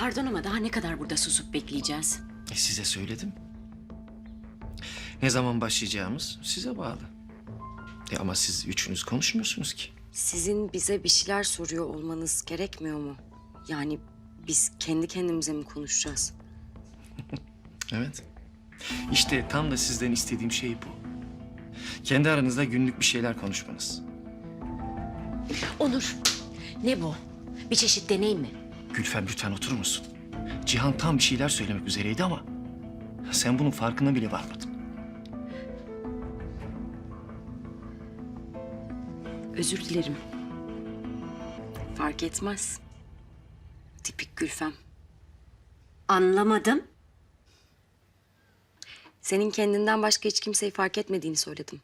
Pardon ama daha ne kadar burada susup bekleyeceğiz? E, size söyledim. Ne zaman başlayacağımız size bağlı. E, ama siz üçünüz konuşmuyorsunuz ki. Sizin bize bir şeyler soruyor olmanız gerekmiyor mu? Yani biz kendi kendimize mi konuşacağız? Evet. İşte tam da sizden istediğim şey bu. Kendi aranızda günlük bir şeyler konuşmanız. Onur, ne bu? Bir çeşit deney mi? Gülfem lütfen oturur musun? Cihan tam bir şeyler söylemek üzereydi ama... ...sen bunun farkına bile varmadın. Özür dilerim. Fark etmez. Tipik Gülfem. Anlamadım. Senin kendinden başka hiç kimseyi fark etmediğini söyledim.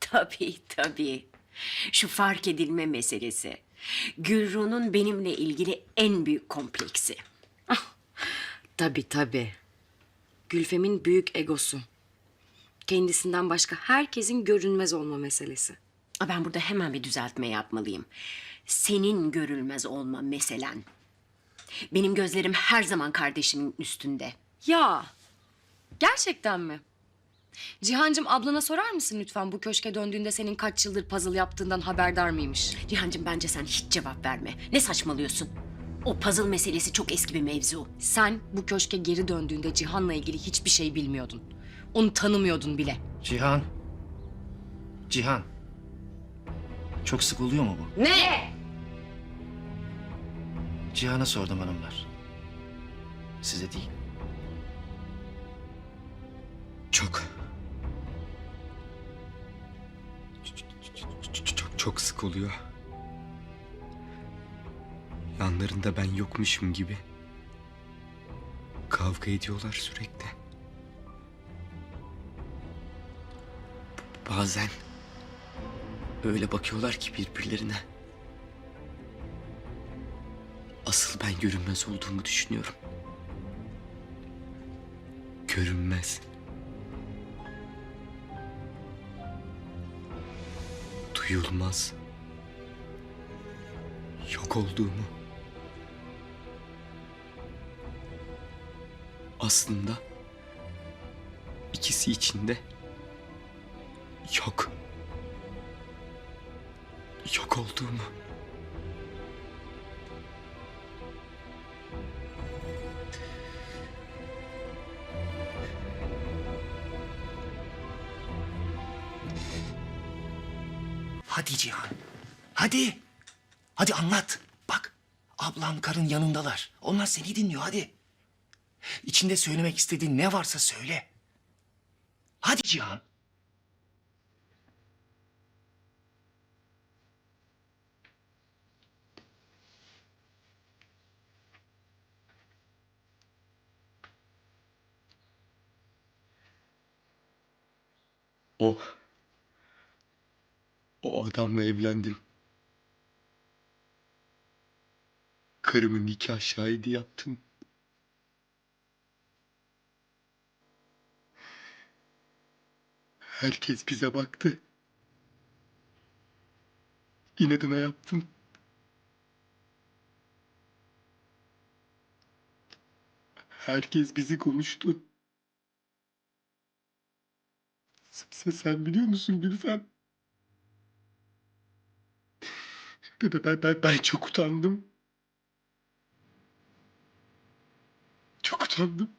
Tabii tabii. Şu fark edilme meselesi. Gülru'nun benimle ilgili en büyük kompleksi. Tabii tabii. Gülfem'in büyük egosu. Kendisinden başka herkesin görünmez olma meselesi. Aa, Ben burada hemen bir düzeltme yapmalıyım. Senin görülmez olma meselen. Benim gözlerim her zaman kardeşimin üstünde. Ya gerçekten mi? Cihancığım ablana sorar mısın lütfen bu köşke döndüğünde senin kaç yıldır puzzle yaptığından haberdar mıymış? Cihancığım bence sen hiç cevap verme. Ne saçmalıyorsun? O puzzle meselesi çok eski bir mevzu. Sen bu köşke geri döndüğünde Cihan'la ilgili hiçbir şey bilmiyordun. Onu tanımıyordun bile. Cihan. Cihan. Çok sık oluyor mu bu? Ne? Cihan'a sordum hanımlar. Size değil. Çok, sık oluyor. Yanlarında ben yokmuşum gibi. Kavga ediyorlar sürekli. Bazen öyle bakıyorlar ki birbirlerine. Asıl ben görünmez olduğumu düşünüyorum. Görünmez. Duyulmaz. Yok olduğumu. Aslında ikisi içinde yok. Yok olduğumu. Hadi Cihan. Hadi. Hadi anlat. Bak. Ablam karın yanındalar. Onlar seni dinliyor hadi. İçinde söylemek istediğin ne varsa söyle. Hadi Cihan. O o adamla evlendim. Karımın nikah şahidi yaptım. Herkes bize baktı. İnadına yaptım. Herkes bizi konuştu. Sen biliyor musun Gülfem? Ben, ben, ben, çok utandım. Çok utandım.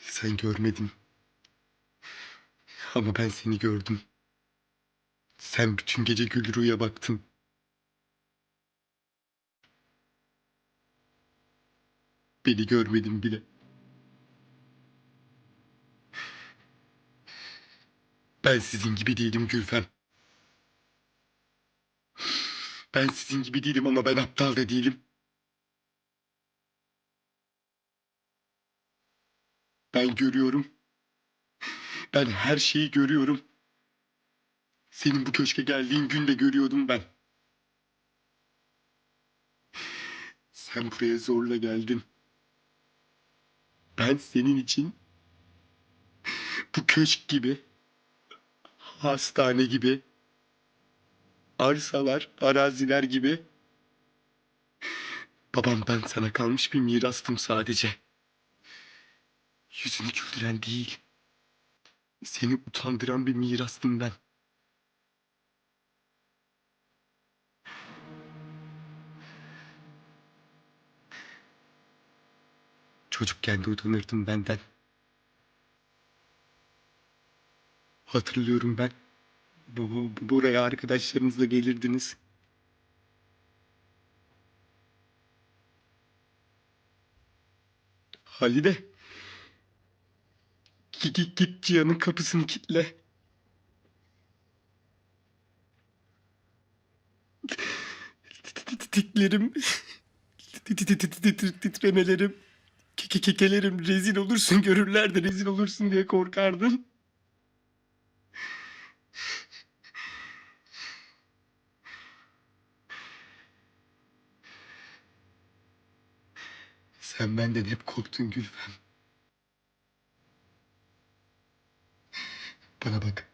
Sen görmedin. Ama ben seni gördüm. Sen bütün gece Gülru'ya baktın. Beni görmedin bile. Ben sizin gibi değilim Gülfem. Ben sizin gibi değilim ama ben aptal da değilim. Ben görüyorum. Ben her şeyi görüyorum. Senin bu köşke geldiğin gün de görüyordum ben. Sen buraya zorla geldin. Ben senin için bu köşk gibi hastane gibi, arsalar, araziler gibi. Babamdan sana kalmış bir mirastım sadece. Yüzünü güldüren değil, seni utandıran bir mirastım ben. Çocukken de utanırdım benden. Hatırlıyorum ben. Bu, bu- buraya arkadaşlarınızla gelirdiniz. Halide. Git, git, Cihan'ın kapısını kilitle. Tiklerim, titremelerim, kekelerim rezil olursun görürler de rezil olursun diye korkardım. Sen benden hep korktun Gülfem. Bana bak.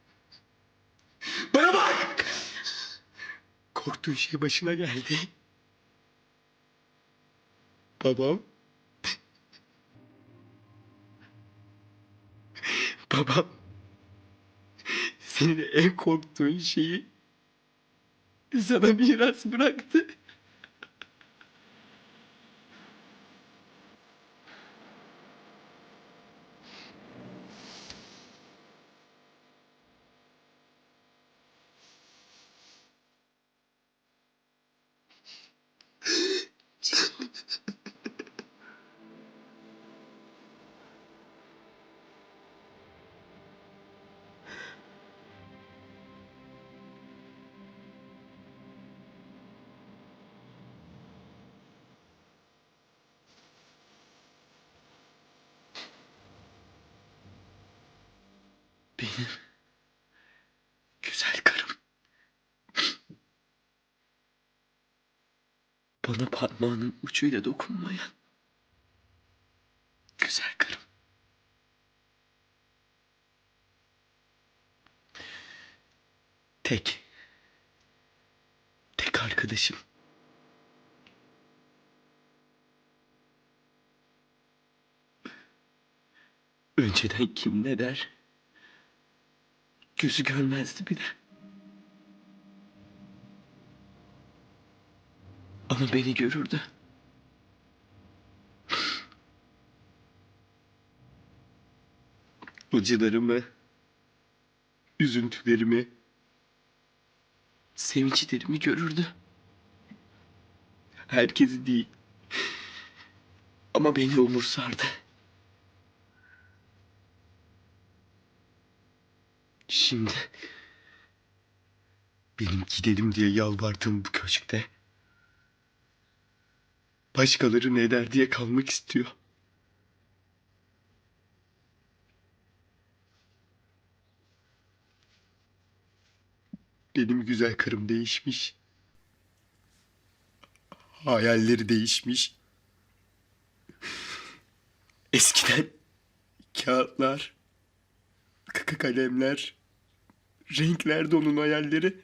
Bana bak! Korktuğun şey başına geldi. Babam. Babam. Senin en korktuğun şeyi sana miras bıraktı. Benim güzel karım. Bana parmağının ucuyla dokunmayan güzel karım. Tek. Tek arkadaşım. Önceden kim ne der? Gözü görmezdi bile. Ama beni görürdü. Acılarımı, üzüntülerimi, sevinçlerimi görürdü. Herkesi değil. Ama beni umursardı. Şimdi benim gidelim diye yalvardığım bu köşkte başkaları ne der diye kalmak istiyor. Benim güzel karım değişmiş. Hayalleri değişmiş. Eskiden kağıtlar, kalemler, renklerdi onun hayalleri.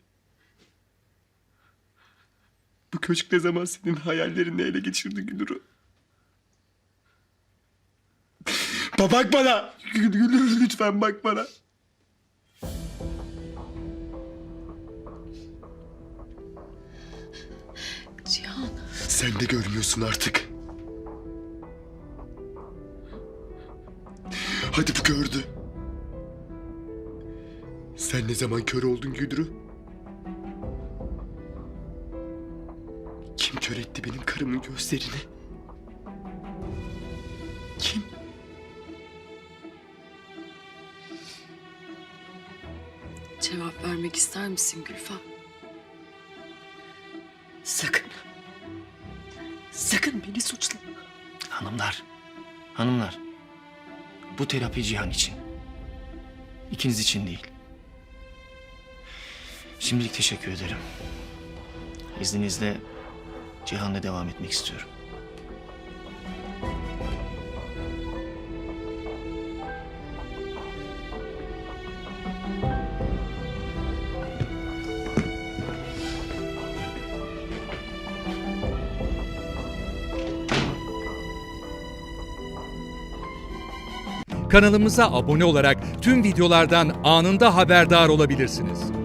Bu köşk ne zaman senin hayallerini ele geçirdi Gülür'ü? Ba bak bana! Gül- Gülür lütfen bak bana. Cihan. Sen de görmüyorsun artık. Hadi bu gördü. Sen ne zaman kör oldun Güdrü? Kim kör etti benim karımın gözlerini? Kim? Cevap vermek ister misin Gülfem? Sakın. Sakın beni suçlama. Hanımlar. Hanımlar. Bu terapi Cihan için. İkiniz için değil. Şimdilik teşekkür ederim. İzninizle Cihan'la devam etmek istiyorum. Kanalımıza abone olarak tüm videolardan anında haberdar olabilirsiniz.